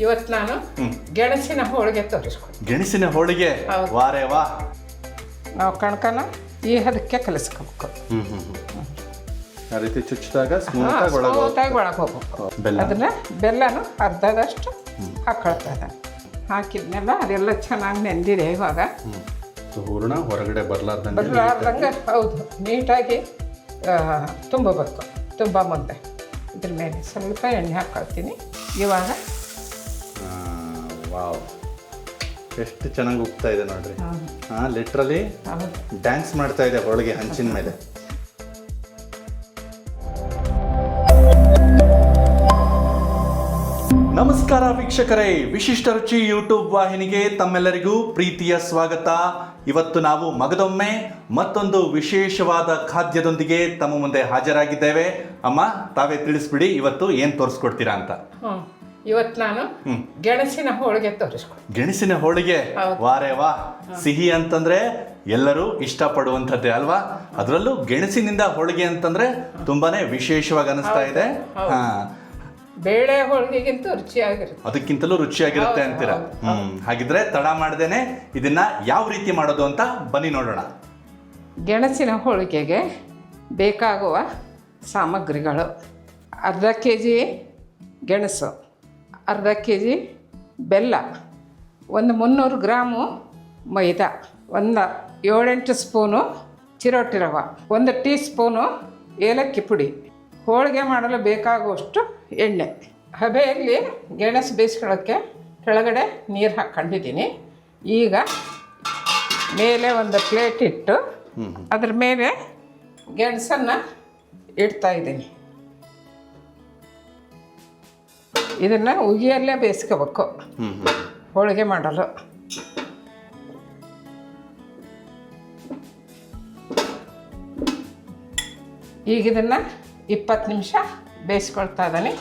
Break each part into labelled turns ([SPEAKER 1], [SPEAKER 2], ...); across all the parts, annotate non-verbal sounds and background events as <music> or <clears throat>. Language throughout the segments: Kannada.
[SPEAKER 1] ಇವತ್ತು ನಾನು ಗೆಣಸಿನ ಹೋಳಿಗೆ ತೋರಿಸ್ಕೊಡ್ತೀನಿ
[SPEAKER 2] ಗೆಣಸಿನ ಹೋಳಿಗೆ?
[SPEAKER 1] ಹೌದು.
[SPEAKER 2] ವಾರೇ ವಾ.
[SPEAKER 1] ನಾವು ಕಣ್ಕನ ಈ ಹದಕ್ಕೆ ಕಲಿಸ್ಕೋಬೇಕು.
[SPEAKER 2] ಹ್ಮ್ ಹ್ಮ್ ಹ್ಮ್. ಆ ರೀತಿ ಚುಚ್ಚಿದಾಗ ಸ್ಮೂತ್ ಆಗಿ ಒಳಗೆ
[SPEAKER 1] ಸ್ಮೂತಾಗಿ ಒಳಗೆ ಹೋಗ್ಬೇಕು.
[SPEAKER 2] ಬೆಲ್ಲ.
[SPEAKER 1] ಅದನ್ನ ಬೆಲ್ಲನು ಅರ್ಧದಷ್ಟು ಹಾಕೊಳ್ತದೆ ಹಾಕಿದ್ಮೇಲೆ ಅದೆಲ್ಲ ಚೆನ್ನಾಗಿ ನೆಂದಿದೆ ಇವಾಗ.
[SPEAKER 2] ಸೊ ಹೂರ್ಣ ಹೊರಗಡೆ ಬರ್ಲಾರ್ದಂಗೆ
[SPEAKER 1] ಬದಲಾರ್ದಂಗೆ ಹೌದು. ನೀಟಾಗಿ ಆ, ತುಂಬಬೇಕು. ತುಂಬ ಮುಂದೆ. ಇದ್ರ ಮೇಲೆ ಸ್ವಲ್ಪ ಎಣ್ಣೆ ಹಾಕೊಳ್ತೀನಿ. ಇವಾಗ
[SPEAKER 2] ವಾವ್ ಎಷ್ಟು ಚೆನ್ನಾಗಿ ಉಗ್ತಾ ಇದೆ ನೋಡ್ರಿ. ಹಾ ಲಿಟ್ರಲಿ ಡ್ಯಾನ್ಸ್ ಮಾಡ್ತಾ ಇದೆ ಹೋಳಿಗೆ ಹಂಚಿನ ಮೇಲೆ. ನಮಸ್ಕಾರ ವೀಕ್ಷಕರೇ ವಿಶಿಷ್ಟ ರುಚಿ ಯೂಟ್ಯೂಬ್ ವಾಹಿನಿಗೆ ತಮ್ಮೆಲ್ಲರಿಗೂ ಪ್ರೀತಿಯ ಸ್ವಾಗತ. ಇವತ್ತು ನಾವು ಮಗದೊಮ್ಮೆ ಮತ್ತೊಂದು ವಿಶೇಷವಾದ ಖಾದ್ಯದೊಂದಿಗೆ ತಮ್ಮ ಮುಂದೆ ಹಾಜರಾಗಿದ್ದೇವೆ. ಅಮ್ಮ ತಾವೇ ತಿಳಿಸ್ಬಿಡಿ ಇವತ್ತು ಏನ್ ತೋರಿಸ್ಕೊಡ್ತೀರಾ ಅಂತ?
[SPEAKER 1] ಇವತ್ತು ನಾನು ಗೆಣಸಿನ ಹೋಳಿಗೆ ತೋರಿಸ್ಕೊಡ್ತೀನಿ.
[SPEAKER 2] ಗೆಣಸಿನ ಹೋಳಿಗೆ. ವಾರೇ ವಾ. ಸಿಹಿ ಅಂತಂದ್ರೆ ಎಲ್ಲರೂ ಇಷ್ಟಪಡುವಂಥದ್ದೇ ಅಲ್ವಾ? ಅದರಲ್ಲೂ ಗೆಣಸಿನಿಂದ ಹೋಳಿಗೆ ಅಂತಂದ್ರೆ ತುಂಬಾನೇ ವಿಶೇಷವಾಗಿ ಅನಿಸ್ತಾ ಇದೆ. ಹಾ.
[SPEAKER 1] ಬೇಳೆ ಹೋಳಿಗೆಗಿಂತ ರುಚಿಯಾಗಿರುತ್ತೆ.
[SPEAKER 2] ಅದಕ್ಕಿಂತಲೂ ರುಚಿಯಾಗಿರುತ್ತೆ ಅಂತೀರ? ಹ್ಮ್. ಹಾಗಿದ್ರೆ ತಡ ಮಾಡ್ದೇನೆ ಇದನ್ನ ಯಾವ ರೀತಿ ಮಾಡೋದು ಅಂತ ಬನ್ನಿ ನೋಡೋಣ.
[SPEAKER 1] ಗೆಣಸಿನ ಹೋಳಿಗೆಗೆ ಬೇಕಾಗುವ ಸಾಮಗ್ರಿಗಳು. ಅರ್ಧ ಕೆ ಜಿ ಗೆಣಸು. ಅರ್ಧ ಕೆ ಜಿ ಬೆಲ್ಲ ಒಂದು ಮುನ್ನೂರು ಗ್ರಾಮು ಮೈದಾ ಒಂದು ಏಳೆಂಟು ಸ್ಪೂನು ಚಿರೋಟಿ ರವೆ ಒಂದು ಟೀ ಸ್ಪೂನು ಏಲಕ್ಕಿ ಪುಡಿ. ಹೋಳಿಗೆ ಮಾಡಲು ಬೇಕಾಗುವಷ್ಟು ಎಣ್ಣೆ. ಹಬೆಯಲ್ಲಿ ಗೆಣಸು ಬೇಯಿಸ್ಕೊಳ್ಳೋಕ್ಕೆ ಕೆಳಗಡೆ ನೀರು ಹಾಕ್ಕೊಂಡಿದ್ದೀನಿ. ಈಗ ಮೇಲೆ ಒಂದು ಪ್ಲೇಟ್ ಇಟ್ಟು ಅದ್ರ ಮೇಲೆ ಗೆಣಸನ್ನು ಇಡ್ತಾ ಇದನ್ನು ಉಗಿಯಲ್ಲೇ ಬೇಯಿಸ್ಕೋಬೇಕು. ಹೋಳಿಗೆ ಮಾಡಲು. ಈಗ ಇದನ್ನು ಇಪ್ಪತ್ತು ನಿಮಿಷ ಬೇಯಿಸ್ಕೊಳ್ತಾ ಇದ್ದೀನಿ.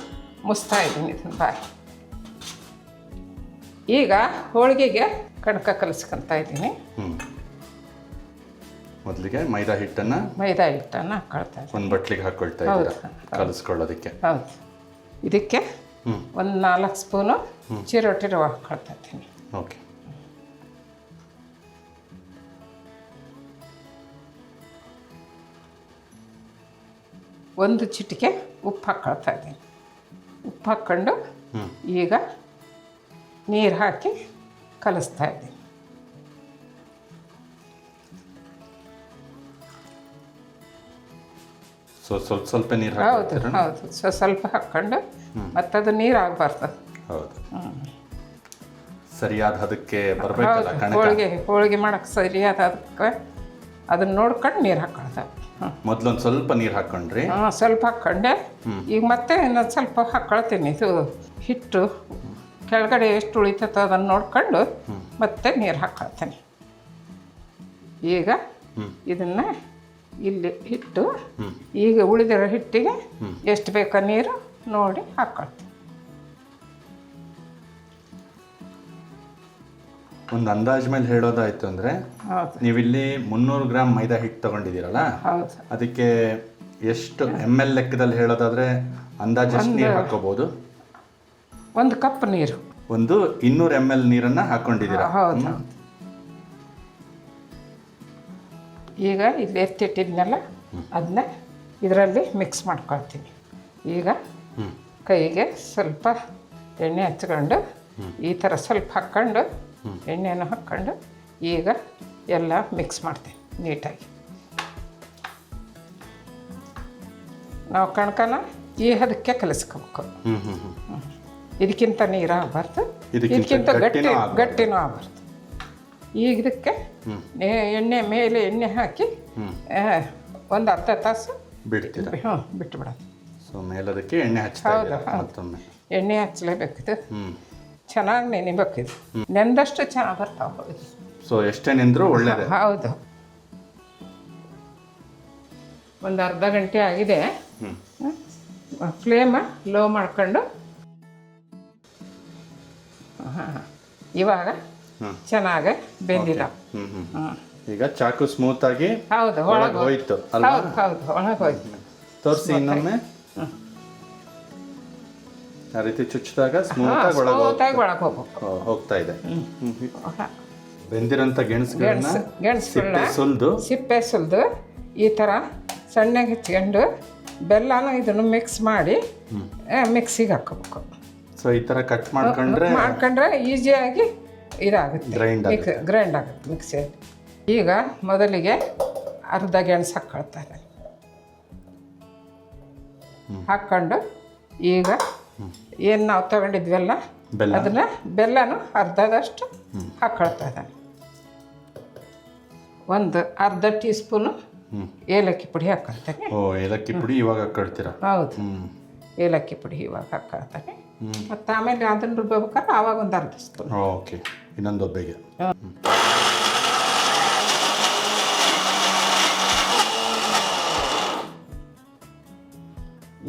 [SPEAKER 1] ಮುಸ್ತಾ ಇದ್ದೀನಿ ಇದನ್ನು ಬಾಯಿ. ಈಗ ಹೋಳಿಗೆಗೆ ಕಣಕ ಕಲಿಸ್ಕೊತಾ ಇದ್ದೀನಿ.
[SPEAKER 2] ಮೊದಲಿಗೆ ಮೈದಾ ಹಿಟ್ಟನ್ನು
[SPEAKER 1] ಮೈದಾ ಹಿಟ್ಟನ್ನು ಹಾಕೊಳ್ತಾ
[SPEAKER 2] ಒಂದು ಬಟ್ಲಿಗೆ ಹಾಕೊಳ್ತಾ ಇದ್ದೀರಾ? ಕಲಿಸ್ಕೊಳ್ಳೋದಕ್ಕೆ.
[SPEAKER 1] ಹೌದು. ಇದಕ್ಕೆ ಒಂದು ನಾಲ್ಕು ಸ್ಪೂನು ಚಿರೋಟಿ ರವೆ ಹಾಕೊಳ್ತೀನಿ ಇದ್ದೀನಿ.
[SPEAKER 2] ಓಕೆ.
[SPEAKER 1] ಒಂದು ಚಿಟಿಕೆ ಉಪ್ಪು ಹಾಕ್ಕೊಳ್ತಾ ಇದ್ದೀನಿ. ಉಪ್ಪು ಹಾಕ್ಕೊಂಡು ಈಗ ನೀರು ಹಾಕಿ ಕಲಿಸ್ತಾ ಇದ್ದೀನಿ.
[SPEAKER 2] ಸೊ ಸ್ವಲ್ಪ ಸ್ವಲ್ಪ ನೀರು
[SPEAKER 1] ಹೌದು ಹೌದು. ಸೊ ಸ್ವಲ್ಪ ಹಾಕ್ಕೊಂಡು ಮತ್ತದು ನೀರು ಆಗಬಾರ್ದು
[SPEAKER 2] ಹೌದು ಸರಿಯಾದ ಅದಕ್ಕೆ ಬರಬೇಕಲ್ಲ
[SPEAKER 1] ಹೋಳಿಗೆ ಹೋಳಿಗೆ ಮಾಡೋಕ್ಕೆ ಸರಿಯಾದ ಅದಕ್ಕೆ ಅದನ್ನ ನೋಡ್ಕೊಂಡು ನೀರು ಹಾಕ್ಕೊಳ್ತಾ ಹ್ಞೂ
[SPEAKER 2] ಮೊದ್ಲೊಂದು ಸ್ವಲ್ಪ ನೀರು ಹಾಕೊಂಡ್ರಿ.
[SPEAKER 1] ಹಾಂ ಸ್ವಲ್ಪ ಹಾಕ್ಕೊಂಡೆ. ಈಗ ಮತ್ತೆ ಇನ್ನೊಂದು ಸ್ವಲ್ಪ ಹಾಕ್ಕೊಳ್ತೀನಿ ಇದು ಹಿಟ್ಟು ಕೆಳಗಡೆ ಎಷ್ಟು ಉಳಿತೈತೋ ಅದನ್ನು ನೋಡ್ಕೊಂಡು ಮತ್ತೆ ನೀರು ಹಾಕ್ಕೊಳ್ತೀನಿ ಈಗ. ಇದನ್ನು ಇಲ್ಲಿ ಹಿಟ್ಟು ಈಗ ಉಳಿದಿರೋ ಹಿಟ್ಟಿಗೆ ಎಷ್ಟು ಬೇಕೋ ನೀರು ನೋಡಿ ಹಾಕೊಳ್ತೀವಿ
[SPEAKER 2] ಒಂದು ಅಂದಾಜ್ ಮೇಲೆ ಹೇಳೋದಾಯ್ತು ಅಂದ್ರೆ
[SPEAKER 1] ನೀವು
[SPEAKER 2] ನೀವಿಲ್ಲಿ ಮುನ್ನೂರು ಗ್ರಾಮ್ ಮೈದಾ ಹಿಟ್ಟು ತಗೊಂಡಿದ್ದೀರಲ್ಲ? ಅದಕ್ಕೆ ಎಷ್ಟು ಎಂ ಎಲ್ ಲೆಕ್ಕದಲ್ಲಿ ಹೇಳೋದಾದ್ರೆ ಅಂದಾಜು ಎಷ್ಟು ನೀರು ಹಾಕೋಬಹುದು
[SPEAKER 1] ಒಂದು ಕಪ್ ನೀರು.
[SPEAKER 2] ಒಂದು ಇನ್ನೂರು ಎಂ ಎಲ್ ನೀರನ್ನ ಹಾಕೊಂಡಿದ್ದೀರಾ?
[SPEAKER 1] ಈಗ ಇಲ್ಲಿ ಎತ್ತಿಟ್ಟಿದ್ನೆಲ್ಲ ಅದನ್ನ ಇದರಲ್ಲಿ ಮಿಕ್ಸ್ ಮಾಡ್ಕೊಳ್ತೀನಿ. ಈಗ ಕೈಗೆ ಸ್ವಲ್ಪ ಎಣ್ಣೆ ಹಚ್ಕೊಂಡು ಈ ಥರ ಸ್ವಲ್ಪ ಹಾಕ್ಕೊಂಡು ಎಣ್ಣೆನ ಹಾಕ್ಕೊಂಡು ಈಗ ಎಲ್ಲ ಮಿಕ್ಸ್ ಮಾಡ್ತೀನಿ ನೀಟಾಗಿ. ನಾವು ಕಣ್ಕನ ಈ ಹದಕ್ಕೆ ಕಲಿಸ್ಕೋಬೇಕು. ಇದಕ್ಕಿಂತ ನೀರು ಆಗಬಾರ್ದು
[SPEAKER 2] ಇದಕ್ಕಿಂತ
[SPEAKER 1] ಇದಕ್ಕಿಂತ ಗಟ್ಟಿ
[SPEAKER 2] ಗಟ್ಟಿನೂ ಆಗ್ಬಾರ್ದು.
[SPEAKER 1] ಈಗ ಇದಕ್ಕೆ ಎಣ್ಣೆ ಮೇಲೆ ಎಣ್ಣೆ ಹಾಕಿ ಒಂದು ಅರ್ಧ ತಾಸು
[SPEAKER 2] ಬಿಡ್ತೀರಾ?
[SPEAKER 1] ಹ್ಞೂ ಬಿಟ್ಟುಬಿಡೋದು
[SPEAKER 2] ಸೊ ಮೇಲದಕ್ಕೆ ಎಣ್ಣೆ
[SPEAKER 1] ಹೌದು.
[SPEAKER 2] ಮತ್ತೊಮ್ಮೆ.
[SPEAKER 1] ಎಣ್ಣೆ ಹಚ್ಚಲೇಬೇಕಿದು ಚೆನ್ನಾಗಿ ನೆನಿಬೇಕಿದು ನೆಂದಷ್ಟು ಚೆನ್ನಾಗಿ ಬರ್ತಾವೆ
[SPEAKER 2] ಸೊ ಎಷ್ಟೇ ನೆಂದ್ರು ಒಳ್ಳೇದು.
[SPEAKER 1] ಹೌದು. ಒಂದು ಅರ್ಧ ಗಂಟೆ ಆಗಿದೆ. ಫ್ಲೇಮ ಲೋ ಮಾಡ್ಕೊಂಡು. ಹಾಂ. ಇವಾಗ. ಚೆನ್ನಾಗಿ ಹ್ಞೂ
[SPEAKER 2] ಈಗ ಚಾಕು ಸ್ಮೂತ್ ಆಗಿ
[SPEAKER 1] ಹೌದು
[SPEAKER 2] ಒಳಗೆ ಹೋಯ್ತು
[SPEAKER 1] ಹೌದು ಹೌದು ಒಳಗೆ ಹೋಯ್ತು.
[SPEAKER 2] ತೋರಿಸಿ ಇನ್ನೊಮ್ಮೆ. ಆ ರೀತಿ ಚುಚ್ಚಿದಾಗ ಸ್ಮೂತ್ ಆಗಿ ಒಳಗೆ
[SPEAKER 1] ಒಳಗೆ ಹೋಗ್ಬೇಕು.
[SPEAKER 2] ಹೋಗ್ತಾ ಇದೆ. ಬೆಂದಿರಂತ
[SPEAKER 1] ಹೊರ.
[SPEAKER 2] ಬೆಂದಿರೋಂಥ ಗೆಣಸುಗಳನ್ನ
[SPEAKER 1] ಗೆಣಸು ಗೆಣಸುಗಳನ್ನ
[SPEAKER 2] ಸಿಪ್ಪೆ ಸುಲ್ದು.
[SPEAKER 1] ಸಿಪ್ಪೆ ಸುಲಿದು ಈ ಥರ ಸಣ್ಣಗೆ ಹೆಚ್ಚಿಕೊಂಡು ಬೆಲ್ಲನ ಇದನ್ನು ಮಿಕ್ಸ್ ಮಾಡಿ ಮಿಕ್ಸಿಗೆ ಹಾಕೋಬೇಕು
[SPEAKER 2] ಸೊ ಈ ಥರ ಕಟ್ ಮಾಡ್ಕೊಂಡ್ರೆ
[SPEAKER 1] ಮಾಡ್ಕೊಂಡ್ರೆ ಈಸಿಯಾಗಿ ಇದಾಗುತ್ತೆ. ಗ್ರೈಂಡ್ ಆಗುತ್ತೆ. ಮಿಕ್ಸಿಯಲ್ಲಿ ಈಗ ಮೊದಲಿಗೆ ಅರ್ಧ ಗೆಣಸು ಹಾಕ್ಕೊಳ್ತಾರೆ ಹಾಕ್ಕೊಂಡು ಈಗ ಏನು ನಾವು ತಗೊಂಡಿದ್ವಲ್ಲ ಅದನ್ನ ಬೆಲ್ಲನು ಅರ್ಧದಷ್ಟು ಹಾಕ್ಕೊಳ್ತಾ ಇದ್ದಾನೆ ಒಂದು ಅರ್ಧ ಟೀ ಸ್ಪೂನು. ಏಲಕ್ಕಿ ಪುಡಿ ಹಾಕ್ಕೊಳ್ತಾನೆ
[SPEAKER 2] ಓ ಏಲಕ್ಕಿ ಪುಡಿ ಇವಾಗ ಕಟ್ತೀರಾ
[SPEAKER 1] ಹೌದು. ಏಲಕ್ಕಿ ಪುಡಿ ಇವಾಗ ಹಾಕ್ಕೊಳ್ತಾನೆ ಮತ್ತು ಆಮೇಲೆ ಅದನ್ನು ರುಬ್ಬೇಕಾದ್ರೆ ಆವಾಗ ಒಂದು ಅರ್ಧ ಸ್ಪೂನ್.
[SPEAKER 2] ಓಕೆ ಇನ್ನೊಂದು ಒಬ್ಬೆಗೆ.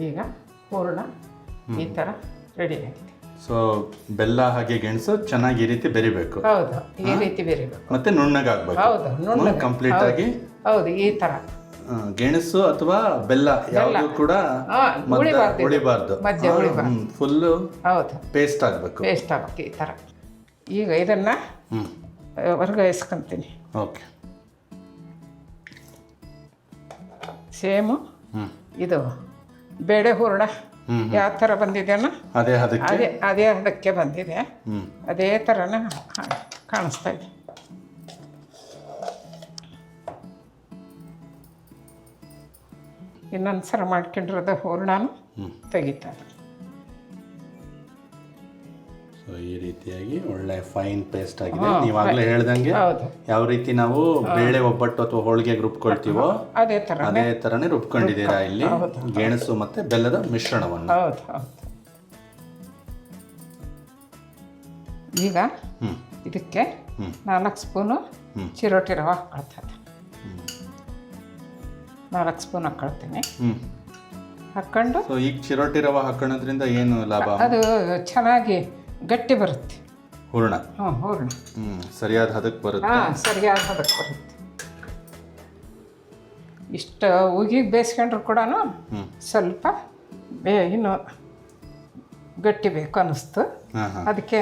[SPEAKER 1] ಈಗ ಹೂರಣ ಈ ಥರ ರೆಡಿ ಆಗಿದೆ.
[SPEAKER 2] ಸೊ ಬೆಲ್ಲ ಹಾಗೆ ಗೆಣಸು ಚೆನ್ನಾಗಿ ಈ ರೀತಿ ಬೆರಿಬೇಕು.
[SPEAKER 1] ಹೌದು ಈ ರೀತಿ ಬೆರಿಬೇಕು.
[SPEAKER 2] ಮತ್ತೆ ನುಣ್ಣಗಾಗಬೇಕು.
[SPEAKER 1] ಹೌದು ನುಣ್ಣಗೆ
[SPEAKER 2] ಕಂಪ್ಲೀಟ್ ಆಗಿ
[SPEAKER 1] ಹೌದು ಈ ಥರ
[SPEAKER 2] ಆ, ಗೆಣಸು ಅಥವಾ ಬೆಲ್ಲ ಯಾವುದು ಕೂಡ
[SPEAKER 1] ಹಾ, ಉಳಿಬಾರ್ದು ಇದು.
[SPEAKER 2] ಉಳಿಬಾರ್ದು
[SPEAKER 1] ಮಧ್ಯ ಉಳಿಬಾರ್ದು.
[SPEAKER 2] ಫುಲ್ಲು
[SPEAKER 1] ಹೌದು.
[SPEAKER 2] ಪೇಸ್ಟ್ ಆಗಬೇಕು.
[SPEAKER 1] ಪೇಸ್ಟ್ ಆಗುತ್ತೆ ಈ ಥರ. ಈಗ ಇದನ್ನ
[SPEAKER 2] ಹ್ಞೂ
[SPEAKER 1] ವರ್ಗಾಯಿಸ್ಕೊಂತೀನಿ.
[SPEAKER 2] ಓಕೆ.
[SPEAKER 1] ಸೇಮು
[SPEAKER 2] ಹ್ಞೂ
[SPEAKER 1] ಇದು ಬೇಳೆ ಹೂರಣ. ಯಾವ ಥರ ಬಂದಿದೆಯೋ
[SPEAKER 2] ಅದೇ ಅದಕ್ಕೆ.
[SPEAKER 1] ಅದೇ ಅದೇ ಅದಕ್ಕೆ ಬಂದಿದೆ.
[SPEAKER 2] ಹ್ಞೂ
[SPEAKER 1] ಅದೇ ಥರನ ಕಾಣಿಸ್ತಾ ಇದೆ. ಇನ್ನೊಂದು ಸಲ ಮಾಡ್ಕೊಂಡಿರೋದು ಹೂರಣನು. ತೆಗಿತಾರೆ.
[SPEAKER 2] ಸೊ ಈ ರೀತಿಯಾಗಿ ಒಳ್ಳೆ ಫೈನ್ ಪೇಸ್ಟ್ ಆಗಿದೆ. ನೀವಾಗಲೇ ಹೇಳ್ದಂಗೆ ಯಾವ ರೀತಿ ನಾವು ಬೇಳೆ ಒಬ್ಬಟ್ಟು ಅಥವಾ ಹೋಳಿಗೆ ರುಬ್ಕೊಳ್ತೀವೋ
[SPEAKER 1] ಅದೇ ಥರ
[SPEAKER 2] ಅದೇ ಥರನೇ ರುಬ್ಕೊಂಡಿದ್ದೀರಾ ಇಲ್ಲಿ? ಗೆಣಸು ಮತ್ತೆ ಬೆಲ್ಲದ ಮಿಶ್ರಣವನ್ನು.
[SPEAKER 1] ಈಗ ಇದಕ್ಕೆ. ನಾಲ್ಕು ಸ್ಪೂನು. ಚಿರೋಟಿ ರವೆ ನಾಲ್ಕು ಸ್ಪೂನ್ ಹಾಕ್ಕೊಳ್ತೀನಿ.
[SPEAKER 2] ಹ್ಞೂ
[SPEAKER 1] ಹಾಕ್ಕೊಂಡು
[SPEAKER 2] ಸೊ ಈಗ ಚಿರೋಟಿ ರವೆ ಹಾಕೋದ್ರಿಂದ ಏನು ಲಾಭ?
[SPEAKER 1] ಅದು ಚೆನ್ನಾಗಿ ಗಟ್ಟಿ ಬರುತ್ತೆ.
[SPEAKER 2] ಹೂರ್ಣ?
[SPEAKER 1] ಹ್ಞೂ ಹೂರ್ಣ.
[SPEAKER 2] ಹ್ಞೂ ಸರಿಯಾದ ಹದಕ್ಕೆ ಬರುತ್ತೆ.
[SPEAKER 1] ಹಾಂ ಸರಿಯಾದ ಹದಕ್ಕೆ ಬರುತ್ತೆ. ಇಷ್ಟು ಉಗಿಗೆ ಬೇಯಿಸ್ಕೊಂಡ್ರು ಕೂಡ ಸ್ವಲ್ಪ ಬೇ ಇನ್ನು ಗಟ್ಟಿ ಬೇಕು ಅನ್ನಿಸ್ತು ಅದಕ್ಕೆ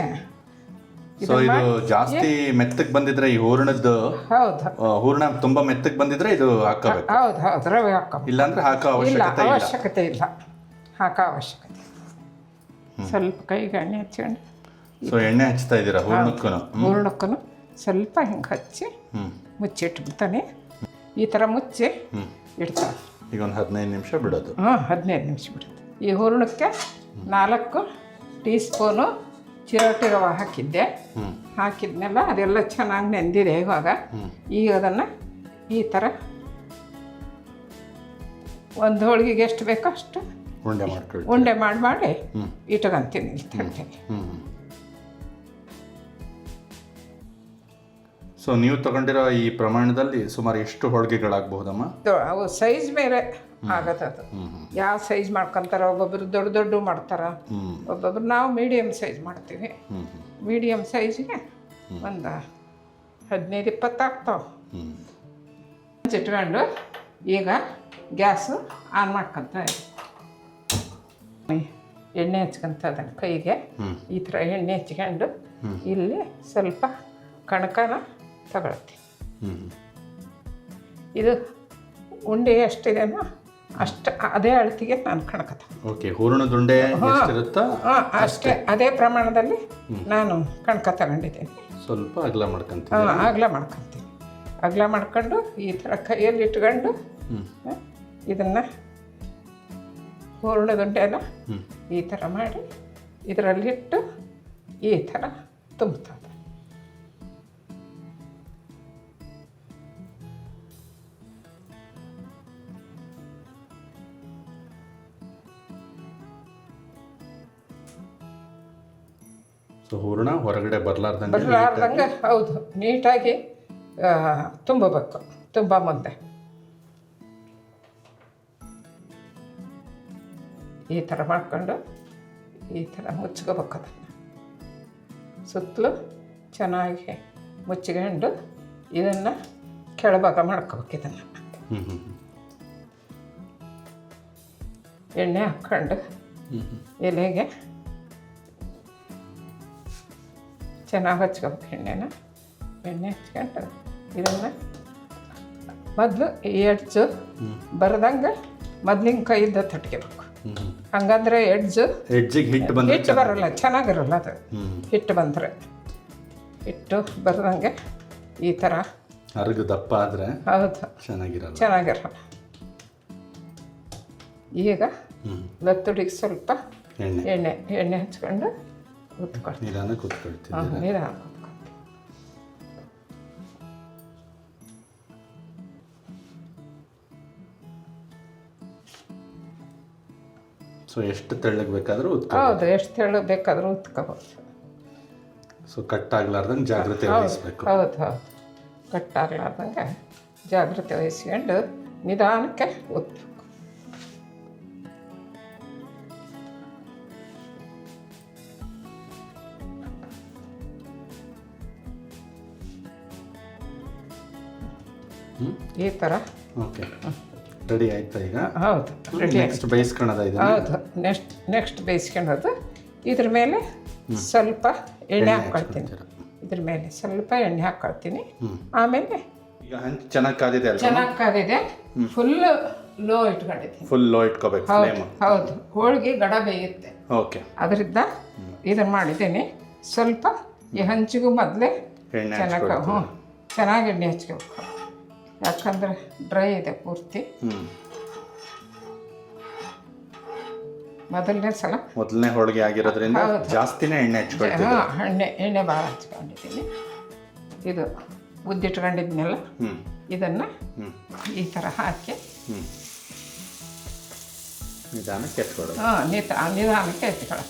[SPEAKER 2] ಸೊ ಇದು ಜಾಸ್ತಿ ಮೆತ್ತಗೆ ಬಂದಿದ್ರೆ ಈ ಹೂರ್ಣದ್ದು
[SPEAKER 1] ಹೌದು.
[SPEAKER 2] ಹೂರ್ಣ ತುಂಬಾ ಮೆತ್ತಗೆ ಬಂದಿದ್ರೆ ಇದು ಹಾಕಬೇಕು
[SPEAKER 1] ಹೌದು ಹೌದು ರವೆ ಹಾಕೋ
[SPEAKER 2] ಇಲ್ಲಾಂದ್ರೆ ಹಾಕೋ
[SPEAKER 1] ಇಲ್ಲ
[SPEAKER 2] ಅವಶ್ಯಕತೆ ಇಲ್ಲ.
[SPEAKER 1] ಅವಶ್ಯಕತೆ ಇಲ್ಲ. ಹಾಕೋ ಅವಶ್ಯಕತೆ ಸ್ವಲ್ಪ ಕೈಗೆ ಎಣ್ಣೆ ಹಚ್ಕೊಂಡು.
[SPEAKER 2] ಸೊ ಎಣ್ಣೆ ಹಚ್ತಾ ಇದ್ದೀರಾ ಹೂರ್ಣಕ್ಕೂ
[SPEAKER 1] ಹೂರ್ಣಕ್ಕೂ ಸ್ವಲ್ಪ ಹಿಂಗೆ ಹಚ್ಚಿ ಮುಚ್ಚಿಟ್ಬಿಡ್ತಾನೆ. ಈ ಥರ ಮುಚ್ಚಿ
[SPEAKER 2] ಹ್ಞೂ
[SPEAKER 1] ಇಡ್ತಾರೆ.
[SPEAKER 2] ಈಗ ಒಂದು ಹದಿನೈದು ನಿಮಿಷ ಬಿಡೋದು.
[SPEAKER 1] ಹಾಂ ಹದಿನೈದು ನಿಮಿಷ ಬಿಡುತ್ತೆ. ಈ ಹೂರ್ಣಕ್ಕೆ ನಾಲ್ಕು ಟೀ ಸ್ಪೂನು ಚಿರೋಟಿ ರವೆ ಹಾಕಿದ್ದೆ ಹಾಕಿದ್ನಲ್ಲ ಅದೆಲ್ಲ ಚೆನ್ನಾಗಿ ನೆಂದಿದೆ ಇವಾಗ. ಈಗ ಅದನ್ನು ಈ ಥರ ಒಂದು ಹೋಳಿಗೆಗೆ ಎಷ್ಟು ಬೇಕೋ ಅಷ್ಟು
[SPEAKER 2] ಉಂಡೆ ಮಾಡ್ಕೊಳ್ಳಿ.
[SPEAKER 1] ಉಂಡೆ ಮಾಡಿ ಮಾಡಿ ಇಟ್ಕೊಂತೀನಿ ಇಲ್ಲಿ
[SPEAKER 2] ಸೊ ನೀವು ತಗೊಂಡಿರೋ ಈ ಪ್ರಮಾಣದಲ್ಲಿ ಸುಮಾರು ಎಷ್ಟು ಹೋಳಿಗೆಗಳಾಗಬಹುದಮ್ಮ?
[SPEAKER 1] ಅವು ಸೈಜ್ ಮೇಲೆ ಆಗತ್ತೆ ಅದು ಯಾವ ಸೈಜ್ ಮಾಡ್ಕೊಂತಾರ ಒಬ್ಬೊಬ್ರು ದೊಡ್ಡ ದೊಡ್ಡ ಮಾಡ್ತಾರ. ಒಬ್ಬೊಬ್ರು ನಾವು ಮೀಡಿಯಮ್ ಸೈಜ್ ಮಾಡ್ತೀವಿ.
[SPEAKER 2] ಮೀಡಿಯಂ
[SPEAKER 1] ಮೀಡಿಯಮ್ ಸೈಜ್ಗೆ ಒಂದು ಹದಿನೈದು ಇಪ್ಪತ್ತು ಆಗ್ತಾವೆ.
[SPEAKER 2] ಹ್ಞೂ
[SPEAKER 1] ಇಟ್ಕೊಂಡು ಈಗ ಗ್ಯಾಸು ಆನ್ ಮಾಡ್ಕೊಂತ ಎಣ್ಣೆ ಹಚ್ಕೊಂತ ಅದನ್ನು ಕೈಗೆ ಈ ಥರ ಎಣ್ಣೆ ಹಚ್ಕೊಂಡು ಇಲ್ಲಿ ಸ್ವಲ್ಪ ಕಣಕನ ತಗೊಳ್ತೀನಿ
[SPEAKER 2] ಹ್ಞೂ
[SPEAKER 1] ಇದು ಉಂಡೆ ಎಷ್ಟಿದೆನೋ ಅಷ್ಟು ಅದೇ ಅಳತಿಗೆ ನಾನು ಕಣಕತ
[SPEAKER 2] ಓಕೆ ಹೂರಣದ ಉಂಡೆ ಎಷ್ಟಿರುತ್ತೋ
[SPEAKER 1] ಹಾಂ ಅಷ್ಟೇ. ಅದೇ ಪ್ರಮಾಣದಲ್ಲಿ ನಾನು ಕಣಕ ತಗೊಂಡಿದ್ದೀನಿ.
[SPEAKER 2] ಸ್ವಲ್ಪ ಅಗಲ ಮಾಡ್ಕೊಂತ
[SPEAKER 1] ಹಾಂ ಅಗಲ ಮಾಡ್ಕೊತೀನಿ. ಅಗಲ ಮಾಡ್ಕೊಂಡು ಈ ಥರ ಕೈಯಲ್ಲಿ ಇಟ್ಕೊಂಡು ಇದನ್ನು ಹೂರಣದುಂಡೆನ ಈ ಥರ ಮಾಡಿ ಇದರಲ್ಲಿಟ್ಟು ಈ ಥರ ತುಂಬ್ತದೆ.
[SPEAKER 2] ಸೊ ಹೂರಣ ಹೊರಗಡೆ ಬರ್ಲಾರ್ದಂಗೆ
[SPEAKER 1] ಬರಲಾರ್ದಂಗೆ ಹೌದು ನೀಟಾಗಿ ತುಂಬಬೇಕು ತುಂಬ ಮುಂದೆ. ಈ ಥರ ಮಾಡ್ಕೊಂಡು ಈ ಥರ ಮುಚ್ಕೋಬೇಕು ಅದನ್ನು. ಸುತ್ತಲೂ ಚೆನ್ನಾಗಿ ಮುಚ್ಚಿಕೊಂಡು ಇದನ್ನು ಕೆಳಭಾಗ ಮಾಡ್ಕೋಬೇಕು ಇದನ್ನು. ಎಣ್ಣೆ ಹಾಕ್ಕೊಂಡು ಎಲೆಗೆ ಚೆನ್ನಾಗಿ ಹಚ್ಕೋಬೇಕು ಎಣ್ಣೆನ. ಎಣ್ಣೆ ಹಚ್ಕೊಂಡು ಇದನ್ನು ಮೊದಲು ಎಡ್ಜು ಬರದಂಗೆ ಮೊದ್ಲಿನ ಕೈಯಿಂದ ತಟ್ಕೋಬೇಕು. ಹಂಗಂದ್ರೆ ಎಡ್ಜು
[SPEAKER 2] ಎಡ್ಜಿಗೆ ಹಿಟ್ಟು ಬಂದ್ರೆ
[SPEAKER 1] ಹಿಟ್ಟು ಬರಲ್ಲ ಚೆನ್ನಾಗಿರಲ್ಲ ಅದು. ಹಿಟ್ಟು ಬಂದರೆ. ಹಿಟ್ಟು ಬರದಂಗೆ ಈ ಥರ
[SPEAKER 2] ಅರ್ಗು ದಪ್ಪ ಆದರೆ
[SPEAKER 1] ಹೌದು.
[SPEAKER 2] ಚೆನ್ನಾಗಿರಲ್ಲ.
[SPEAKER 1] ಚೆನ್ನಾಗಿರಲ್ಲ. ಈಗ ಲತ್ತುಡಿಗೆ ಸ್ವಲ್ಪ
[SPEAKER 2] ಎಣ್ಣೆ.
[SPEAKER 1] ಎಣ್ಣೆ ಎಣ್ಣೆ ಹಚ್ಕೊಂಡು ಉತ್ಕೊಳ್ತೀವಿ
[SPEAKER 2] ನಿಧಾನ ಕೂತ್ಕೊಳ್ತೀವಿ
[SPEAKER 1] ನಿಧಾನ
[SPEAKER 2] ಸೊ ಎಷ್ಟು ತೆಳ್ಳಗೆ ಬೇಕಾದ್ರೂ
[SPEAKER 1] ಹೌದು ಎಷ್ಟು ತೆಳ್ಳಗೆ ಬೇಕಾದರೂ ಉತ್ಕೋಬೋದು
[SPEAKER 2] ಸೊ ಕಟ್ ಆಗ್ಲಾರ್ದಂಗೆ ಜಾಗ್ರತೆ ವಹಿಸ್ಬೇಕು.
[SPEAKER 1] ಹೌದು ಹೌದು. ಕಟ್ಟಾಗ್ಲಾರ್ದಂಗೆ ಜಾಗ್ರತೆ ವಹಿಸ್ಕೊಂಡು ನಿಧಾನಕ್ಕೆ ಒತ್ತಬೇಕು ಈ ಥರ
[SPEAKER 2] ಓಕೆ. ರೆಡಿ ಆಯ್ತಾ ಈಗ?
[SPEAKER 1] ಹೌದು ರೆಡಿ
[SPEAKER 2] ನೆಕ್ಸ್ಟ್ ಬೇಯಿಸ್ಕೊಳೋದು ಇದು
[SPEAKER 1] ಹೌದು ನೆಕ್ಸ್ಟ್ ನೆಕ್ಸ್ಟ್ ಬೇಯಿಸ್ಕೊಳ್ಳೋದು ಇದ್ರ ಮೇಲೆ ಸ್ವಲ್ಪ ಎಣ್ಣೆ ಹಾಕ್ಕೊಳ್ತೀನಿ ಇದ್ರ ಮೇಲೆ ಸ್ವಲ್ಪ ಎಣ್ಣೆ ಹಾಕ್ಕೊಳ್ತೀನಿ ಆಮೇಲೆ
[SPEAKER 2] ಚೆನ್ನಾಗಿ ಕಾದಿದೆ
[SPEAKER 1] ಚೆನ್ನಾಗಿ ಕಾದಿದೆ. ಫುಲ್ ಲೋ ಇಟ್ಕೊಂಡಿದ್ದೀನಿ.
[SPEAKER 2] ಫುಲ್ ಲೋ ಇಟ್ಕೋಬೇಕು
[SPEAKER 1] ಹೌದು ಹೌದು. ಹೋಳಿಗೆ ಗಡ ಬೇಯುತ್ತೆ.
[SPEAKER 2] ಓಕೆ.
[SPEAKER 1] ಅದರಿಂದ ಇದನ್ನು ಮಾಡಿದ್ದೀನಿ. ಸ್ವಲ್ಪ ಈ ಹಂಚಿಗೂ ಮೊದಲೇ ಚೆನ್ನಾಗಿ ಹ್ಞೂ ಚೆನ್ನಾಗಿ ಎಣ್ಣೆ ಹಚ್ಕೋಬೇಕು ಯಾಕಂದರೆ ಡ್ರೈ ಇದೆ ಪೂರ್ತಿ. ಮೊದಲನೇ ಸಲ.
[SPEAKER 2] ಮೊದಲನೇ ಹೋಳಿಗೆ ಆಗಿರೋದ್ರಿಂದ ಜಾಸ್ತಿನೇ ಎಣ್ಣೆ ಹಚ್ಕೊಳ್ತೀವಿ
[SPEAKER 1] ಹಾಂ ಎಣ್ಣೆ ಎಣ್ಣೆ ಭಾಳ ಹಚ್ಕೊಂಡಿದ್ದೀನಿ. ಇದು ಉದ್ದಿಟ್ಕೊಂಡಿದ್ನೆಲ್ಲ ಇದನ್ನು ಈ ಥರ ಹಾಕಿ.
[SPEAKER 2] ನಿಧಾನಕ್ಕೆ ಎತ್ಕೊಳ್ಳೋದು
[SPEAKER 1] ಹಾಂ ನಿಧಾನಕ್ಕೆ ಎತ್ಕೊಳ್ಳೋ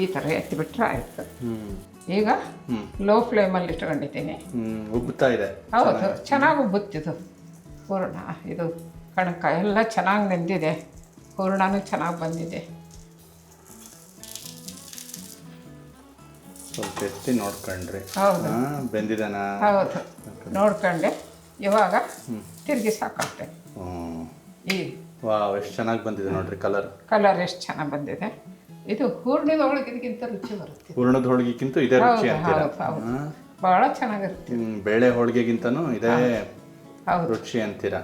[SPEAKER 1] ಈ ಥರ ಎತ್ತಿಬಿಟ್ರೆ ಆಯಿತು. ಈಗ ಲೋ ಫ್ಲೇಮಲ್ಲಿ ಇಟ್ಕೊಂಡಿದ್ದೀನಿ.
[SPEAKER 2] ಉಬ್ಬುತ್ತಾ ಇದೆ.
[SPEAKER 1] ಹೌದು ಚೆನ್ನಾಗಿ. ಉಬ್ಬುತ್ತಿದ್ದು ಹೂರ್ಣ ಇದು. ಕಣಕ ಎಲ್ಲ ಚೆನ್ನಾಗಿ ನೆಂದಿದೆ. ಹೂರಣನೂ ಚೆನ್ನಾಗಿ ಬಂದಿದೆ.
[SPEAKER 2] ಸ್ವಲ್ಪ ಎತ್ತಿ ನೋಡ್ಕೊಂಡ್ರಿ.
[SPEAKER 1] ಹೌದು.
[SPEAKER 2] ಬೆಂದಿದನ?
[SPEAKER 1] ಹೌದು. ನೋಡ್ಕೊಂಡೆ. ಇವಾಗ ತಿರುಗಿ ಸಾಕಾಗ್ತೇನೆ ಈ
[SPEAKER 2] ವಾವ್ ಎಷ್ಟು ಚೆನ್ನಾಗಿ ಬಂದಿದೆ ನೋಡ್ರಿ ಕಲರ್
[SPEAKER 1] ಕಲರ್ ಎಷ್ಟು ಚೆನ್ನಾಗಿ ಬಂದಿದೆ. ಇದು ಹೂರ್ಣದೊಳಗೆ ಇದಕ್ಕಿಂತ ರುಚಿ ಬರುತ್ತೆ.
[SPEAKER 2] ಹೂರ್ಣದ ಹೋಳಿಗೆಗಿಂತ ಇದೇ ರುಚಿ ಅಂತೀರಾ?
[SPEAKER 1] ಹೌದು ಹೌದು. ಭಾಳ ಚೆನ್ನಾಗಿರುತ್ತೆ.
[SPEAKER 2] ಹ್ಮ್, ಬೇಳೆ ಹೋಳಿಗೆಗಿಂತನೂ ಇದೇ
[SPEAKER 1] ಹೌದು
[SPEAKER 2] ರುಚಿ ಅಂತೀರಾ.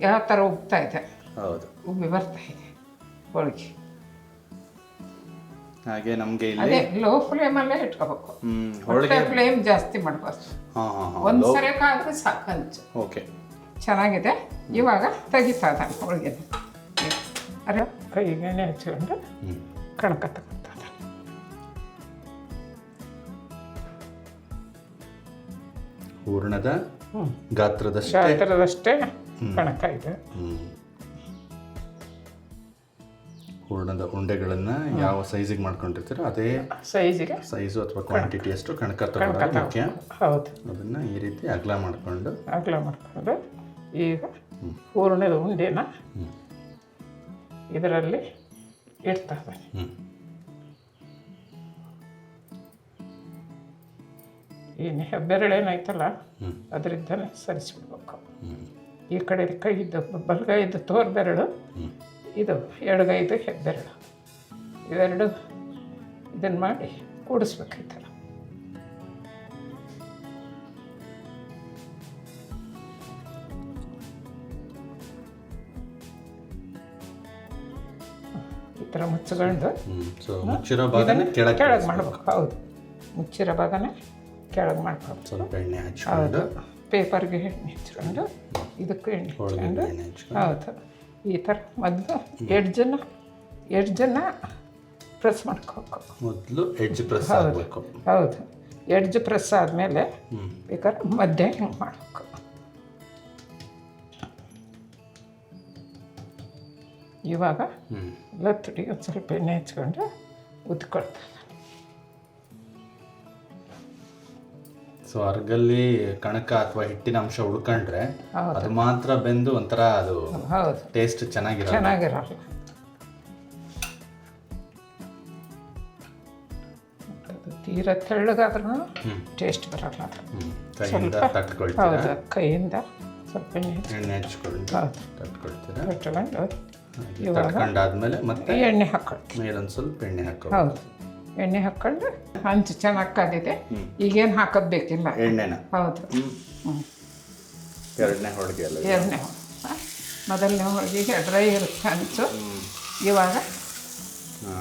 [SPEAKER 1] ಯಾವ ಥರ ಉಬ್ತಾ ಇದೆ?
[SPEAKER 2] ಹೌದು.
[SPEAKER 1] ಉಬ್ಬಿ ಬರ್ತಾ ಇದೆ ಹೋಳಿಗೆ.
[SPEAKER 2] ಹಾಗೆ ನಮಗೆ ಇಲ್ಲಿ
[SPEAKER 1] ಅದೇ ಲೋ ಫ್ಲೇಮಲ್ಲೇ ಇಟ್ಕೋಬೇಕು.
[SPEAKER 2] ಹ್ಮ್
[SPEAKER 1] ಹೊಟ್ಟೆ
[SPEAKER 2] ಹೋಳಿಗೆ
[SPEAKER 1] ಫ್ಲೇಮ್ ಜಾಸ್ತಿ ಮಾಡಬಾರ್ದು.
[SPEAKER 2] ಹಾ ಹಾ ಹಾ
[SPEAKER 1] ಒಂದು ಸರಿಕಾದ್ರೆ ಸಾಕು ಹಂಚು
[SPEAKER 2] ಓಕೆ.
[SPEAKER 1] ಚೆನ್ನಾಗಿದೆ. ಇವಾಗ ತೆಗಿತಾ ಇದ್ದಾನೆ ಹೋಳಿಗೆ ಅರೆ ಕೈಗೇನೆ ಹಚ್ಕೊಂಡು?
[SPEAKER 2] ಹ್ಮ್.
[SPEAKER 1] ಕಣಕ ತಗೊಳ್ತಾ ಇದ್ದಾನೆ
[SPEAKER 2] ಹೂರ್ಣದ ಗಾತ್ರದಷ್ಟೇ
[SPEAKER 1] ಗಾತ್ರದಷ್ಟೇ ಕಣಕ ಇದೆ.
[SPEAKER 2] ಹೂರ್ಣದ ಉಂಡೆಗಳನ್ನ ಯಾವ ಸೈಜಿಗೆ ಮಾಡ್ಕೊಂಡಿರ್ತೀರೋ ಅದೇ
[SPEAKER 1] ಸೈಜಿಗೆ
[SPEAKER 2] ಸೈಜ್ ಅಥವಾ ಕ್ವಾಂಟಿಟಿ ಅಷ್ಟು ಕಣಕ
[SPEAKER 1] ಕಣಕ
[SPEAKER 2] ತಗೊಳ್ಳೋದು. ಮುಖ್ಯ.
[SPEAKER 1] ಹೌದು.
[SPEAKER 2] ಅದನ್ನ ಈ ರೀತಿ ಅಗಲ ಮಾಡಿಕೊಂಡು.
[SPEAKER 1] ಅಗಲ ಮಾಡ್ಕೊಂಡು. ಈಗ ಹೂರ್ಣದ ಉಂಡೆನ ಇದರಲ್ಲಿ ಇದ್ದಾನೆ
[SPEAKER 2] ಹ್ಮ್
[SPEAKER 1] ಈ ಹೆಬ್ಬೆರಳೇನಾಯ್ತಲ್ಲ
[SPEAKER 2] ಹ್ಮ್.
[SPEAKER 1] ಅದರಿಂದನೇ ಸರಿಸ್ಬಿಡ್ಬೇಕು ಈ ಕಡೆ ಕೈದು ಬಲಗೈದು ತೋರ್ ಬೆರಳು ಇದು ಎಡಗೈದು ಹೆಬ್ಬೆರಳು. ಇವೆರಡು ಇದನ್ನು ಮಾಡಿ ಕೂಡಿಸ್ಬೇಕು ಥರ ಈ ಥರ ಮುಚ್ಚಕೊಂಡು
[SPEAKER 2] ಮುಚ್ಚಿರೋ ಭಾಗನ ಕೆಳಗೆ
[SPEAKER 1] ಕೆಳಗೆ ಮಾಡ್ಬೇಕು. ಹೌದು. ಮುಚ್ಚಿರೋ ಭಾಗನ ಕೆಳಗೆ ಮಾಡ್ಬೇಕು
[SPEAKER 2] ಸ್ವಲ್ಪ ಎಣ್ಣೆ
[SPEAKER 1] ಹೌದು. ಪೇಪರ್ಗೆ ಎಣ್ಣೆ ಹಚ್ಕೊಂಡು ಇದಕ್ಕೂ ಎಣ್ಣೆ ಹಚ್ಕೊಂಡು. ಹೌದು. ಈ ಥರ ಮೊದಲು ಎಡ್ಜನ್ನು ಎಡ್ಜನ್ನು ಪ್ರೆಸ್ ಮಾಡ್ಕೋಬೇಕು.
[SPEAKER 2] ಮೊದಲು ಎಡ್ಜ್ ಪ್ರೆಸ್ ಆಗಬೇಕು.
[SPEAKER 1] ಹೌದು. ಎಡ್ಜ್ ಪ್ರೆಸ್ ಆದಮೇಲೆ ಬೇಕಾದ್ರೆ ಮಧ್ಯ ಹಿಂಗೆ ಮಾಡಬೇಕು. ಇವಾಗ
[SPEAKER 2] ಹ್ಮ್.
[SPEAKER 1] ತುಡಿ ಒಂದು ಸ್ವಲ್ಪ ಎಣ್ಣೆ ಹಚ್ಕೊಂಡು ಉದ್ಕೊಳ್ತಾನೆ
[SPEAKER 2] ಸೊ ಅರ್ಗಲ್ಲಿ ಕಣಕ ಅಥವಾ ಹಿಟ್ಟಿನ ಅಂಶ ಉಳ್ಕೊಂಡ್ರೆ ಅದು ಮಾತ್ರ ಬೆಂದು ಒಂಥರ ಅದು
[SPEAKER 1] ಹೌದು.
[SPEAKER 2] ಟೇಸ್ಟ್ ಚೆನ್ನಾಗಿರೋ
[SPEAKER 1] ಚೆನ್ನಾಗಿರಲ್ಲ. ಅದು ತೀರ ತೆಳ್ಳಗಾದ್ರೂ. ಟೇಸ್ಟ್ ಬರಲ್ಲ. ಅದು
[SPEAKER 2] ಕೈಯಿಂದ
[SPEAKER 1] ಸ್ವಲ್ಪ
[SPEAKER 2] ತಟ್ಕೊಳ್ತೀರಾ?
[SPEAKER 1] ಹೌದು ಕೈಯಿಂದ ಸ್ವಲ್ಪ ಎಣ್ಣೆ ಹಚ್ಚಿ.
[SPEAKER 2] ಎಣ್ಣೆ ಹಚ್ಕೊಂಡು
[SPEAKER 1] ಹೌದು.
[SPEAKER 2] ತಟ್ಕೊಳ್ತೀರಾ?
[SPEAKER 1] ಕಟ್ಕೊಂಡು
[SPEAKER 2] ತಡ್ಕೊಂಡಾದ್ಮೇಲೆ ಮತ್ತೆ
[SPEAKER 1] ಎಣ್ಣೆ ಹಾಕೊಳ್ತೀನಿ
[SPEAKER 2] ಮೇಲೊಂದು ಸ್ವಲ್ಪ ಎಣ್ಣೆ ಹಾಕೊಳ್ಳಿ.
[SPEAKER 1] ಹೌದು. ಎಣ್ಣೆ ಹಾಕ್ಕೊಂಡು ಹಂಚು ಚೆನ್ನಾಗಿ ಕಾದಿದೆ. ಈಗೇನು ಹಾಕೋದು ಬೇಕಿಲ್ಲ.
[SPEAKER 2] ಎಣ್ಣೆನ.
[SPEAKER 1] ಹೌದು. ಹ್ಞೂ
[SPEAKER 2] ಎರಡನೇ ಹೋಳಿಗೆ ಅಲ್ಲ ಇದು?
[SPEAKER 1] ಎರಡನೇ ಮೊದಲನೇ ಹೋಳಿಗೆಗೆ ಡ್ರೈ ಇರುತ್ತೆ ಹಂಚು. ಇವಾಗ?
[SPEAKER 2] ಆ,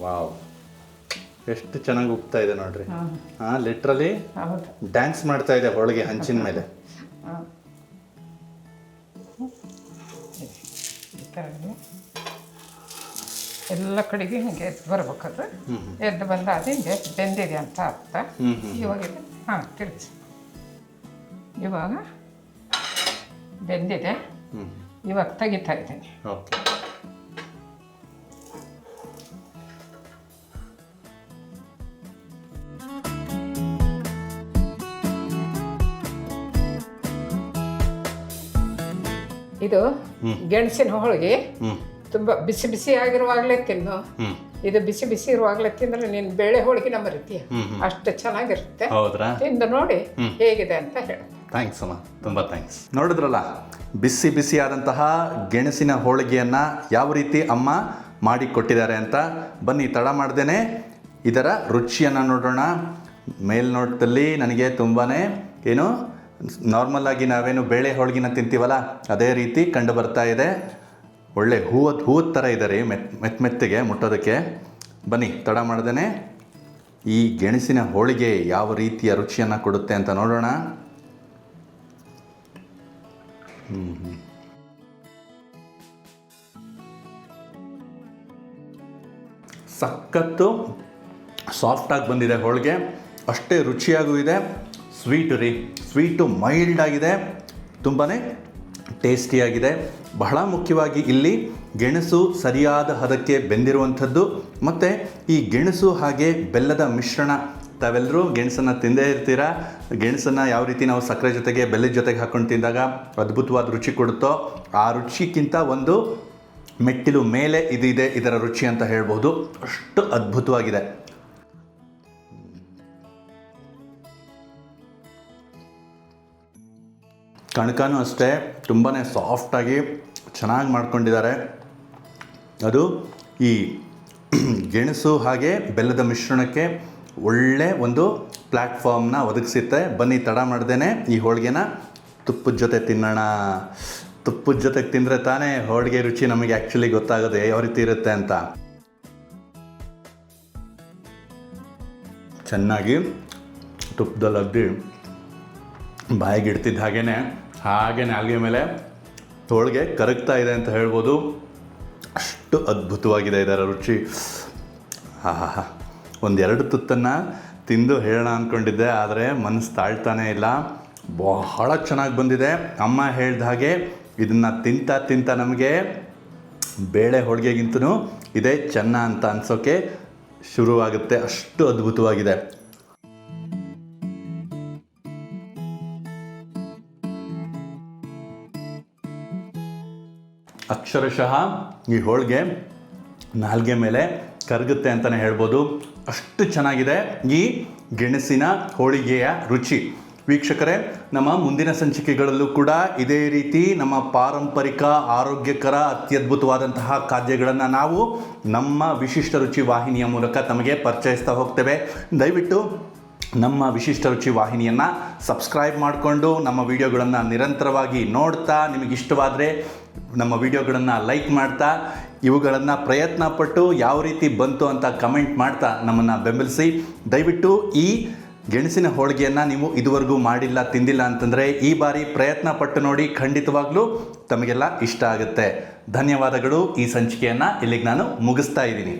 [SPEAKER 2] ವಾವ್. ಎಷ್ಟು ಚೆನ್ನಾಗಿ ಉಪ್ತಾ ಇದೆ ನೋಡ್ರಿ.
[SPEAKER 1] ಹಾಂ
[SPEAKER 2] ಹಾಂ ಲಿಟ್ರಲಿ
[SPEAKER 1] ಹೌದು.
[SPEAKER 2] ಡ್ಯಾನ್ಸ್ ಮಾಡ್ತಾ ಇದೆ ಹೋಳಿಗೆ ಹಂಚಿನ ಮೇಲೆ.
[SPEAKER 1] ಹಾಂ ಈ ಥರ ಎಲ್ಲ ಕಡೆಗೆ ಹಿಂಗೆ ಎದ್ದು ಬರ್ಬೇಕದು ಎದ್ದು ಬಂದಾದ ಹಿಂಗೆ ಬೆಂದಿದೆ ಅಂತ ಅರ್ಥ. ಇವಾಗ ಹಾಂ ತಿರುಗಿಸಿ ಇವಾಗ ಬೆಂದಿದೆ. ಇವಾಗ ತೆಗಿತಾ ಇದ್ದೀನಿ.
[SPEAKER 2] ಓಕೆ.
[SPEAKER 1] ಇದು ಗೆಣಸಿನ ಹೋಳಿಗೆ ತುಂಬ ಬಿಸಿ ಬಿಸಿ ಆಗಿರುವಾಗಲೇ ತಿನ್ನು. ಇದು ಬಿಸಿ ಬಿಸಿ ಇರುವಾಗಲೇ ತಿಂದ್ರೆ ನೀನು ಬೇಳೆ ಹೋಳಿಗೆ ನಮ್ಮ ರೀತಿಯ ಅಷ್ಟು ಚೆನ್ನಾಗಿರುತ್ತೆ.
[SPEAKER 2] ಹೌದ್ರಾ?
[SPEAKER 1] ತಿಂದು ನೋಡಿ ಹೇಗಿದೆ ಅಂತ ಹೇಳಿ.
[SPEAKER 2] ಥ್ಯಾಂಕ್ಸ್ ಅಮ್ಮ. ತುಂಬ ಥ್ಯಾಂಕ್ಸ್ ನೋಡಿದ್ರಲ್ಲ ಬಿಸಿ ಬಿಸಿ ಆದಂತಹ ಗೆಣಸಿನ ಹೋಳಿಗೆಯನ್ನು ಯಾವ ರೀತಿ ಅಮ್ಮ ಮಾಡಿ ಕೊಟ್ಟಿದ್ದಾರೆ ಅಂತ ಬನ್ನಿ ತಡ ಮಾಡ್ದೇನೆ. ಇದರ ರುಚಿಯನ್ನು ನೋಡೋಣ. ಮೇಲ್ನೋಟದಲ್ಲಿ ನನಗೆ ತುಂಬಾ ಏನು? ನಾರ್ಮಲ್ ಆಗಿ ನಾವೇನು ಬೇಳೆ ಹೋಳಿಗೆನ ತಿಂತೀವಲ್ಲ, ಅದೇ ರೀತಿ ಕಂಡು ಬರ್ತಾ ಇದೆ. ಒಳ್ಳೆ ಹೂವದ ಹೂವದ ಥರ ಇದೆ ರೀ ಮೆತ್ ಮೆತ್ತ ಮೆತ್ತಿಗೆ ಮುಟ್ಟೋದಕ್ಕೆ. ಬನ್ನಿ, ತಡ ಮಾಡ್ದೇ ಈ ಗೆಣಸಿನ ಹೋಳಿಗೆ ಯಾವ ರೀತಿಯ ರುಚಿಯನ್ನು ಕೊಡುತ್ತೆ ಅಂತ ನೋಡೋಣ. ಸಖತ್ತು ಸಾಫ್ಟಾಗಿ ಬಂದಿದೆ ಹೋಳಿಗೆ. ಅಷ್ಟೇ ರುಚಿಯಾಗೂ ಇದೆ. ಸ್ವೀಟು ರೀ. ಸ್ವೀಟು ಮೈಲ್ಡ್ ಆಗಿದೆ ತುಂಬಾ ಟೇಸ್ಟಿಯಾಗಿದೆ ಬಹಳ ಮುಖ್ಯವಾಗಿ ಇಲ್ಲಿ ಗೆಣಸು ಸರಿಯಾದ ಹದಕ್ಕೆ ಬೆಂದಿರುವಂಥದ್ದು. ಮತ್ತು ಈ ಗೆಣಸು ಹಾಗೆ ಬೆಲ್ಲದ ಮಿಶ್ರಣ ತಾವೆಲ್ಲರೂ ಗೆಣಸನ್ನು ತಿಂದೇ ಇರ್ತೀರಾ? ಗೆಣಸನ್ನು ಯಾವ ರೀತಿ ನಾವು ಸಕ್ಕರೆ ಜೊತೆಗೆ, ಬೆಲ್ಲದ ಜೊತೆಗೆ ಹಾಕೊಂಡು ತಿಂದಾಗ ಅದ್ಭುತವಾದ ರುಚಿ ಕೊಡುತ್ತೋ, ಆ ರುಚಿಗಿಂತ ಒಂದು ಮೆಟ್ಟಿಲು ಮೇಲೆ ಇದಿದೆ, ಇದರ ರುಚಿ ಅಂತ ಹೇಳ್ಬೋದು. ಅಷ್ಟು ಅದ್ಭುತವಾಗಿದೆ. ಕಣಕನೂ ಅಷ್ಟೇ ತುಂಬಾ ಸಾಫ್ಟಾಗಿ ಚೆನ್ನಾಗಿ ಮಾಡ್ಕೊಂಡಿದ್ದಾರೆ. ಅದು ಈ <clears throat> ಗೆಣಸು ಹಾಗೆ ಬೆಲ್ಲದ ಮಿಶ್ರಣಕ್ಕೆ ಒಳ್ಳೆ ಒಂದು ಪ್ಲ್ಯಾಟ್ಫಾರ್ಮ್ನ ಒದಗಿಸುತ್ತೆ. ಬನ್ನಿ, ತಡ ಮಾಡ್ದೇನೆ ಈ ಹೋಳಿಗೆನ. ತುಪ್ಪದ ಜೊತೆ ತಿನ್ನೋಣ. ತುಪ್ಪದ ಜೊತೆಗೆ ತಿಂದರೆ ತಾನೇ ಹೋಳಿಗೆ ರುಚಿ ನಮಗೆ ಆ್ಯಕ್ಚುಲಿ ಗೊತ್ತಾಗೋದು, ಯಾವ ರೀತಿ ಇರುತ್ತೆ ಅಂತ. ಚೆನ್ನಾಗಿ ತುಪ್ಪದಲ್ಲಿ ಅದ್ದಿ ಬಾಯಿಗೆ ಇಡ್ತಿದ್ದ ಹಾಗೇನೆ ಹಾಗೆ ನಾಲ್ಗೆ ಮೇಲೆ ತೋಳಿಗೆ ಕರಗ್ತಾ ಇದೆ ಅಂತ ಹೇಳ್ಬೋದು. ಅಷ್ಟು ಅದ್ಭುತವಾಗಿದೆ ಇದರ ರುಚಿ. ಹಾ ಒಂದೆರಡು ತುತ್ತನ್ನು ತಿಂದು ಹೇಳೋಣ ಅಂದ್ಕೊಂಡಿದ್ದೆ ಆದರೆ ಮನಸ್ಸು ತಾಳ್ತಾನೇ ಇಲ್ಲ. ಬಹಳ ಚೆನ್ನಾಗಿ ಬಂದಿದೆ. ಅಮ್ಮ ಹೇಳ್ದ ಹಾಗೆ ಇದನ್ನು ತಿಂತ ತಿಂತ ನಮಗೆ ಬೇಳೆ ಹೋಳಿಗೆಗಿಂತನೂ ಇದೇ ಚೆನ್ನ ಅಂತ ಅನ್ಸೋಕ್ಕೆ ಶುರುವಾಗುತ್ತೆ. ಅಷ್ಟು ಅದ್ಭುತವಾಗಿದೆ. ಅಕ್ಷರಶಃ ಈ ಹೋಳಿಗೆ ನಾಲ್ಗೆ ಮೇಲೆ ಕರಗುತ್ತೆ ಅಂತಲೇ ಹೇಳ್ಬೋದು. ಅಷ್ಟು ಚೆನ್ನಾಗಿದೆ ಈ ಗೆಣಸಿನ ಹೋಳಿಗೆಯ ರುಚಿ. ವೀಕ್ಷಕರೇ, ನಮ್ಮ ಮುಂದಿನ ಸಂಚಿಕೆಗಳಲ್ಲೂ ಕೂಡ ಇದೇ ರೀತಿ ನಮ್ಮ ಪಾರಂಪರಿಕ, ಆರೋಗ್ಯಕರ, ಅತ್ಯದ್ಭುತವಾದಂತಹ ಖಾದ್ಯಗಳನ್ನು ನಾವು ನಮ್ಮ ವಿಶಿಷ್ಟ ರುಚಿ ವಾಹಿನಿಯ ಮೂಲಕ ತಮಗೆ ಪರಿಚಯಿಸ್ತಾ ಹೋಗ್ತೇವೆ. ದಯವಿಟ್ಟು ನಮ್ಮ ವಿಶಿಷ್ಟ ರುಚಿ ವಾಹಿನಿಯನ್ನು ಸಬ್ಸ್ಕ್ರೈಬ್ ಮಾಡಿಕೊಂಡು ನಮ್ಮ ವಿಡಿಯೋಗಳನ್ನು ನಿರಂತರವಾಗಿ ನೋಡ್ತಾ ನಿಮಗೆ ಇಷ್ಟವಾದರೆ ನಮ್ಮ ವಿಡಿಯೋಗಳನ್ನು ಲೈಕ್ ಮಾಡ್ತಾ, ಇವುಗಳನ್ನು ಪ್ರಯತ್ನ ಪಟ್ಟು ಯಾವ ರೀತಿ ಬಂತು ಅಂತ ಕಮೆಂಟ್ ಮಾಡ್ತಾ ನಮ್ಮನ್ನು ಬೆಂಬಲಿಸಿ. ದಯವಿಟ್ಟು ಈ ಗೆಣಸಿನ ಹೋಳಿಗೆಯನ್ನು ನೀವು ಇದುವರೆಗೂ ಮಾಡಿಲ್ಲ, ತಿಂದಿಲ್ಲ ಅಂತಂದರೆ ಈ ಬಾರಿ ಪ್ರಯತ್ನ ಪಟ್ಟು ನೋಡಿ ಖಂಡಿತವಾಗ್ಲೂ ತಮಗೆಲ್ಲ ಇಷ್ಟ ಆಗುತ್ತೆ. ಧನ್ಯವಾದಗಳು. ಈ ಸಂಚಿಕೆಯನ್ನು ಇಲ್ಲಿಗೆ ನಾನು ಮುಗಿಸ್ತಾ ಇದ್ದೀನಿ.